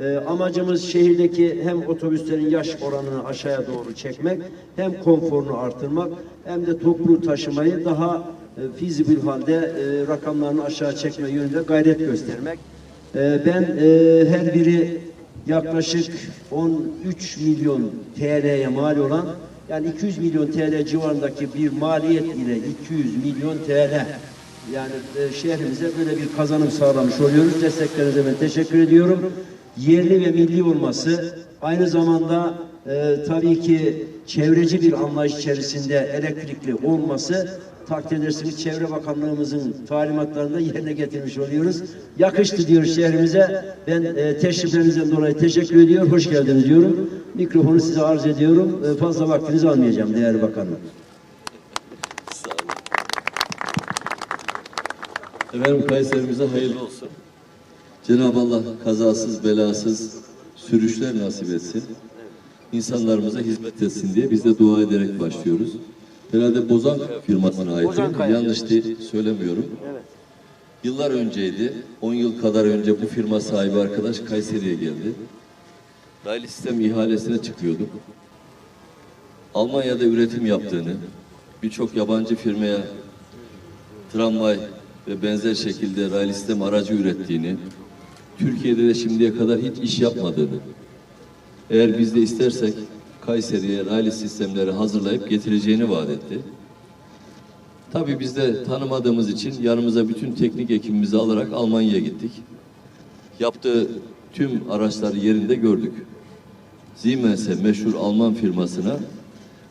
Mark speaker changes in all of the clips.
Speaker 1: Ee, amacımız şehirdeki hem otobüslerin yaş oranını aşağıya doğru çekmek, hem konforunu artırmak, hem de toplu taşımayı daha e, feasible halde e, rakamlarını aşağı çekme yönünde gayret göstermek. Ee, ben e, her biri yaklaşık 13 milyon TL'ye mal olan yani 200 milyon TL civarındaki bir maliyet ile 200 milyon TL yani e, şehrimize böyle bir kazanım sağlamış oluyoruz. Desteklerinize ben teşekkür ediyorum. Yerli ve milli olması aynı zamanda e, tabii ki çevreci bir anlayış içerisinde elektrikli olması takdir edersiniz Çevre Bakanlığımızın talimatlarını da yerine getirmiş oluyoruz. Yakıştı diyoruz şehrimize. Ben e, teşriflerinizden dolayı teşekkür ediyor. Hoş geldiniz diyorum. Mikrofonu size arz ediyorum. E, fazla vaktinizi almayacağım değerli bakanım.
Speaker 2: Efendim Kayserimize hayırlı olsun. Cenab-ı Allah kazasız belasız sürüşler nasip etsin. İnsanlarımıza hizmet etsin diye biz de dua ederek başlıyoruz. Herhalde Bozan firmasına ait. Yanlış değil, söylemiyorum.
Speaker 1: Evet.
Speaker 2: Yıllar önceydi. 10 yıl kadar önce bu firma sahibi arkadaş Kayseri'ye geldi. Raylı sistem ihalesine çıkıyorduk. Almanya'da üretim yaptığını, birçok yabancı firmaya tramvay ve benzer şekilde raylı sistem aracı ürettiğini, Türkiye'de de şimdiye kadar hiç iş yapmadığını, eğer biz de istersek Kayseri'ye raylı sistemleri hazırlayıp getireceğini vaat etti. Tabii biz de tanımadığımız için yanımıza bütün teknik ekibimizi alarak Almanya'ya gittik. Yaptığı tüm araçları yerinde gördük. Siemens'e meşhur Alman firmasına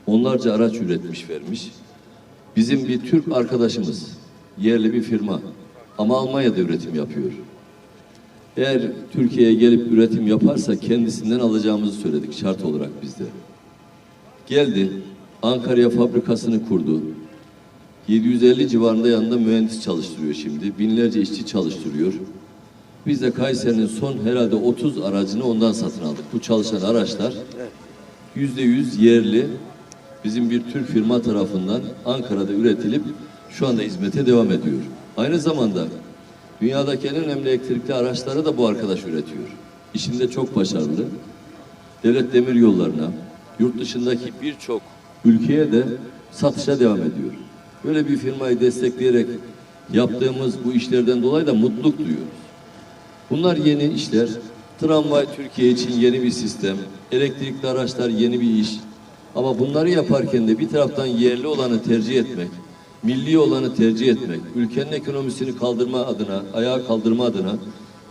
Speaker 2: onlarca araç üretmiş vermiş. Bizim bir Türk arkadaşımız, yerli bir firma ama Almanya'da üretim yapıyor. Eğer Türkiye'ye gelip üretim yaparsa kendisinden alacağımızı söyledik şart olarak bizde. Geldi, Ankara'ya fabrikasını kurdu. 750 civarında yanında mühendis çalıştırıyor şimdi. Binlerce işçi çalıştırıyor. Biz de Kayseri'nin son herhalde 30 aracını ondan satın aldık. Bu çalışan araçlar yüzde yüz yerli bizim bir Türk firma tarafından Ankara'da üretilip şu anda hizmete devam ediyor. Aynı zamanda dünyadaki en önemli elektrikli araçları da bu arkadaş üretiyor. İşinde çok başarılı. Devlet demir yollarına, yurt dışındaki birçok ülkeye de satışa devam ediyor. Böyle bir firmayı destekleyerek yaptığımız bu işlerden dolayı da mutluluk duyuyoruz. Bunlar yeni işler. Tramvay Türkiye için yeni bir sistem. Elektrikli araçlar yeni bir iş. Ama bunları yaparken de bir taraftan yerli olanı tercih etmek, milli olanı tercih etmek, ülkenin ekonomisini kaldırma adına, ayağa kaldırma adına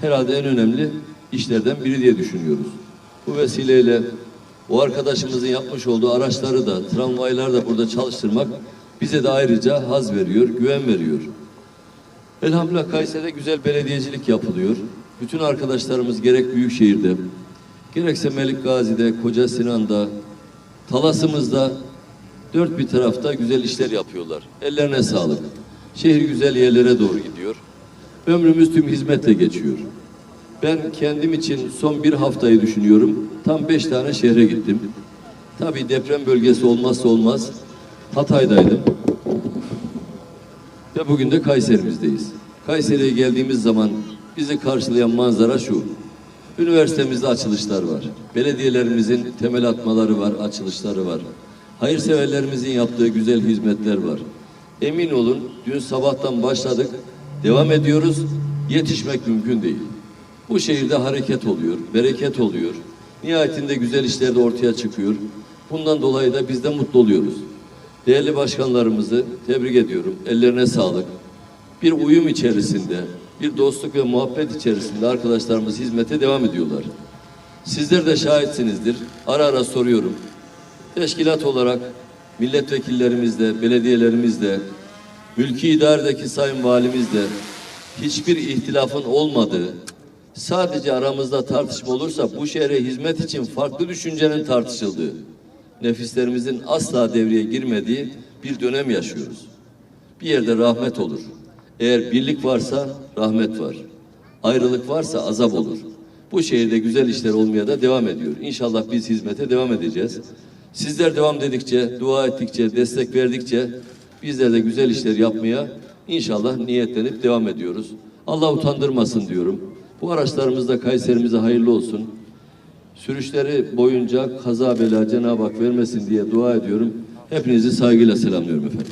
Speaker 2: herhalde en önemli işlerden biri diye düşünüyoruz. Bu vesileyle o arkadaşımızın yapmış olduğu araçları da, tramvayları da burada çalıştırmak bize de ayrıca haz veriyor, güven veriyor. Elhamdülillah Kayseri'de güzel belediyecilik yapılıyor. Bütün arkadaşlarımız gerek Büyükşehir'de, gerekse Melik Gazi'de, Koca Sinan'da, Talas'ımızda dört bir tarafta güzel işler yapıyorlar. Ellerine sağlık. Şehir güzel yerlere doğru gidiyor. Ömrümüz tüm hizmetle geçiyor. Ben kendim için son bir haftayı düşünüyorum. Tam beş tane şehre gittim. Tabii deprem bölgesi olmazsa olmaz. Hatay'daydım. Ve bugün de Kayserimizdeyiz. Kayseri'ye geldiğimiz zaman bizi karşılayan manzara şu. Üniversitemizde açılışlar var. Belediyelerimizin temel atmaları var, açılışları var. Hayırseverlerimizin yaptığı güzel hizmetler var. Emin olun dün sabahtan başladık, devam ediyoruz. Yetişmek mümkün değil. Bu şehirde hareket oluyor, bereket oluyor. Nihayetinde güzel işler de ortaya çıkıyor. Bundan dolayı da biz de mutlu oluyoruz. Değerli başkanlarımızı tebrik ediyorum. Ellerine sağlık. Bir uyum içerisinde, bir dostluk ve muhabbet içerisinde arkadaşlarımız hizmete devam ediyorlar. Sizler de şahitsinizdir. Ara ara soruyorum. Teşkilat olarak milletvekillerimizle, belediyelerimizle, mülki idaredeki sayın valimizle hiçbir ihtilafın olmadığı, sadece aramızda tartışma olursa bu şehre hizmet için farklı düşüncenin tartışıldığı, nefislerimizin asla devreye girmediği bir dönem yaşıyoruz. Bir yerde rahmet olur. Eğer birlik varsa rahmet var. Ayrılık varsa azap olur. Bu şehirde güzel işler olmaya da devam ediyor. İnşallah biz hizmete devam edeceğiz. Sizler devam dedikçe, dua ettikçe, destek verdikçe bizler de güzel işler yapmaya inşallah niyetlenip devam ediyoruz. Allah utandırmasın diyorum. Bu araçlarımız da Kayserimize hayırlı olsun. Sürüşleri boyunca kaza bela Cenab-ı Hak vermesin diye dua ediyorum. Hepinizi saygıyla selamlıyorum efendim.